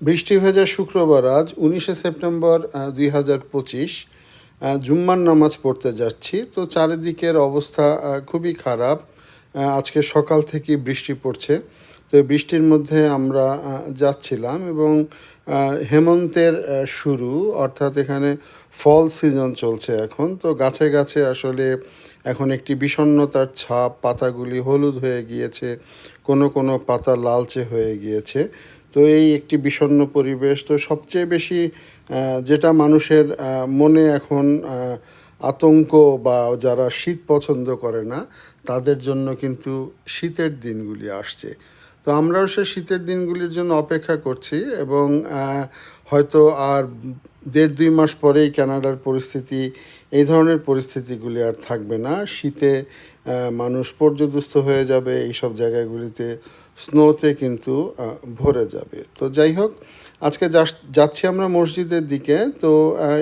বৃষ্টি ভেজা শুক্রবার আজ উনিশে সেপ্টেম্বর দুই হাজার পঁচিশ। জুম্মার নামাজ পড়তে যাচ্ছি। তো চারিদিকের অবস্থা খুবই খারাপ। আজকে সকাল থেকে বৃষ্টি পড়ছে। তো বৃষ্টির মধ্যে আমরা যাচ্ছিলাম এবং হেমন্তের শুরু, অর্থাৎ এখানে ফল সিজন চলছে এখন। তো গাছে গাছে আসলে এখন একটি বিষণ্ণতার ছাপ, পাতাগুলি হলুদ হয়ে গিয়েছে, কোনো কোনো পাতা লালচে হয়ে গিয়েছে। তো এই একটি বিষণ্ন পরিবেশ। তো সবচেয়ে বেশি যেটা মানুষের মনে এখন আতঙ্ক বা যারা শীত পছন্দ করে না, তাদের জন্য কিন্তু শীতের দিনগুলি আসছে। তো আমরাও সে শীতের দিনগুলির জন্য অপেক্ষা করছি এবং হয়তো আর দেড় দুই মাস পরেই কানাডার পরিস্থিতি, এই ধরনের পরিস্থিতিগুলি আর থাকবে না। শীতে মানুষ পর্যদুস্ত হয়ে যাবে, এইসব জায়গাগুলিতে স্নোতে কিন্তু ভরে যাবে। তো যাই হোক, আজকে যাচ্ছি আমরা মসজিদের দিকে। তো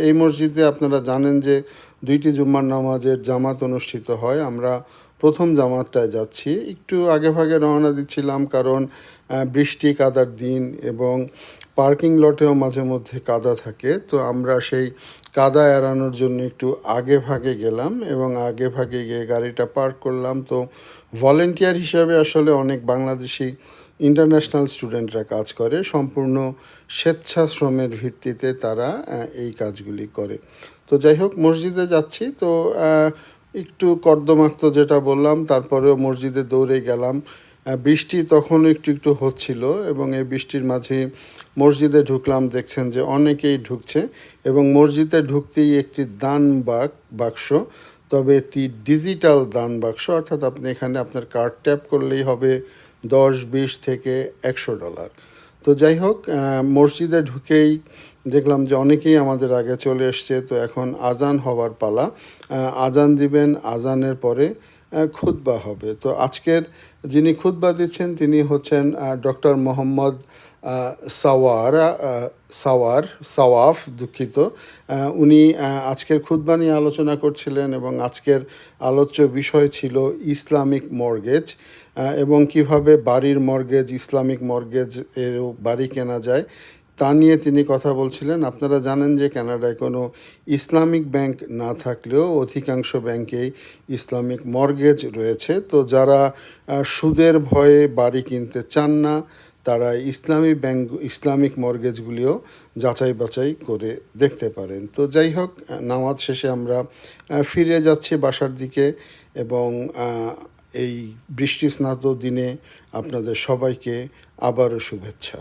এই মসজিদে আপনারা জানেন যে দুইটি জুম্মার নামাজের জামাত অনুষ্ঠিত হয়। আমরা প্রথম জামাতটায় যাচ্ছি। একটু আগে ভাগে রওনা দিচ্ছিলাম কারণ বৃষ্টি, কাদার দিন এবং পার্কিং লটেও মাঝে মধ্যে কাদা থাকে। তো আমরা সেই কাদা এড়ানোর জন্য একটু আগে ভাগে গেলাম এবং আগে ভাগে গিয়ে গাড়িটা পার্ক করলাম। তো ভলেন্টিয়ার হিসাবে আসলে অনেক বাংলাদেশি ইন্টারন্যাশনাল স্টুডেন্টরা কাজ করে। সম্পূর্ণ স্বেচ্ছাশ্রমের ভিত্তিতে তারা এই কাজগুলি করে। তো যাই হোক, মসজিদে যাচ্ছি। তো একটু কর্দমাক্ত যেটা বললাম, তারপরেও মসজিদে দৌড়ে গেলাম। বৃষ্টি তখন একটু একটু হচ্ছিল এবং এই বৃষ্টির মাঝে মসজিদে ঢুকলাম, দেখছেন যে অনেকেই ঢুকছে এবং মসজিদে ঢুকতেই একটি দান বাক, বাক্স, তবে এটি ডিজিটাল দান বাক্স, অর্থাৎ আপনি এখানে আপনার কার্ড ট্যাপ করলেই হবে দশ, বিশ থেকে একশো ডলার। তো যাই হোক মসজিদে ঢুকেই দেখলাম যে অনেকেই আমাদের আগে চলে এসছে, তো এখন আজান হওয়ার পালা। আজান দিবেন, আজানের পরে খুতবা হবে। তো আজকের যিনি খুতবা দিচ্ছেন, তিনি হচ্ছেন ডক্টর মোহাম্মদ সাওয়ার সাওয়ার, সাওয়াফ দুঃখিত। উনি আজকের খুতবা নিয়ে আলোচনা করছিলেন এবং আজকের আলোচ্য বিষয় ছিল ইসলামিক মর্গেজ এবং কীভাবে বাড়ির মর্গেজ, ইসলামিক মর্গেজ এর বাড়ি কেনা যায়, তা নিয়ে তিনি কথা বলছিলেন। আপনারা জানেন যে কানাডায় কোনো ইসলামিক ব্যাংক না থাকলেও অধিকাংশ ব্যাংকেই ইসলামিক মর্গেজ রয়েছে। তো যারা সুদের ভয়ে বাড়ি কিনতে চান না তারা ইসলামী ব্যাংক ইসলামিক মর্গেজগুলিও যাচাই বাছাই করে দেখতে পারেন। তো যাই হোক, নামাজ শেষে আমরা ফিরে যাচ্ছি বাসার দিকে এবং এই বৃষ্টি স্নাত দিনে আপনাদের সবাইকে আবারও শুভেচ্ছা।